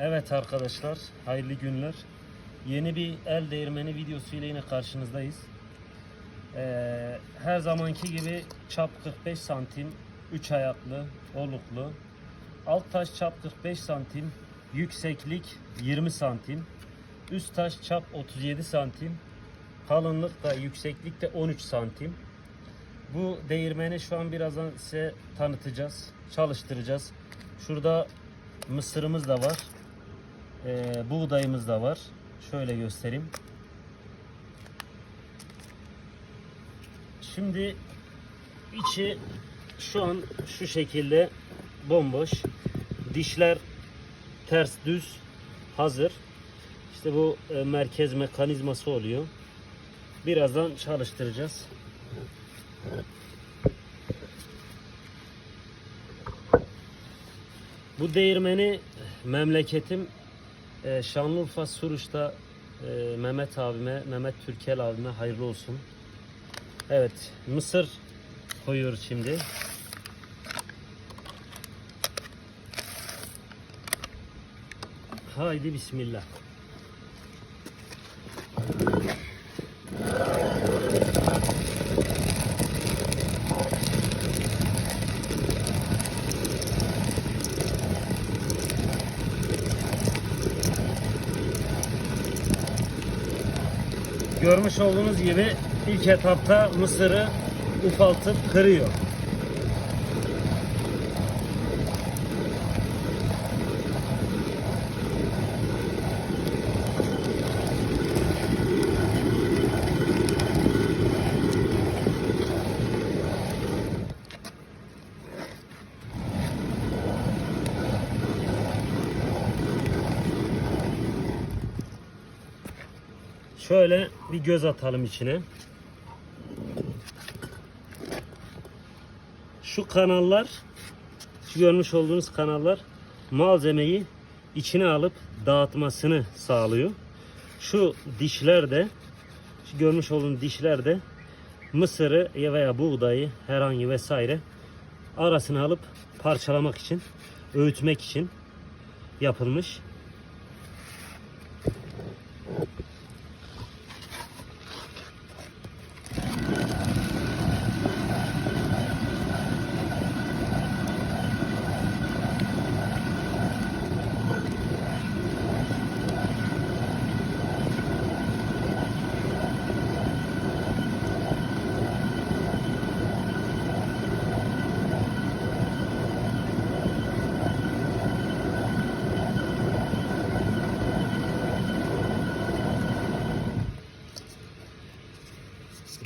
Evet arkadaşlar, hayırlı günler. Yeni bir el değirmeni videosu ile yine karşınızdayız. Ee, her zamanki gibi çap 45 santim, 3 ayaklı, oluklu. Alt taş çap 45 santim, yükseklik 20 santim. Üst taş çap 37 santim, kalınlık da yükseklik de 13 santim. Bu değirmeni şu an birazdan size tanıtacağız, çalıştıracağız. Şurada mısırımız da var. Ee, buğdayımız da var. Şöyle göstereyim. Şimdi içi şu an şu şekilde bomboş. Dişler ters düz hazır. İşte bu e, merkez mekanizması oluyor. Birazdan çalıştıracağız. Bu değirmeni memleketim e, Şanlıurfa Suruç'ta e, Mehmet abime, Mehmet Türkel abime hayırlı olsun. Evet, mısır koyuyoruz şimdi. Haydi bismillah. Görmüş olduğunuz gibi ilk etapta mısırı ufaltıp kırıyor. Şöyle bir göz atalım içine. Şu kanallar, şu görmüş olduğunuz kanallar malzemeyi içine alıp dağıtmasını sağlıyor. Şu dişler de, şu görmüş olduğunuz dişler de mısırı veya buğdayı herhangi vesaire arasına alıp parçalamak için, öğütmek için yapılmış.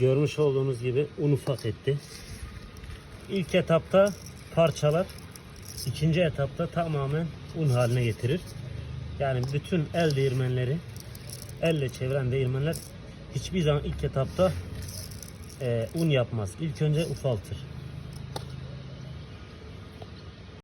Görmüş olduğunuz gibi un ufak etti. İlk etapta parçalar, ikinci etapta tamamen un haline getirir. Yani bütün el değirmenleri, elle çeviren değirmenler hiçbir zaman ilk etapta e, un yapmaz. İlk önce ufaltır.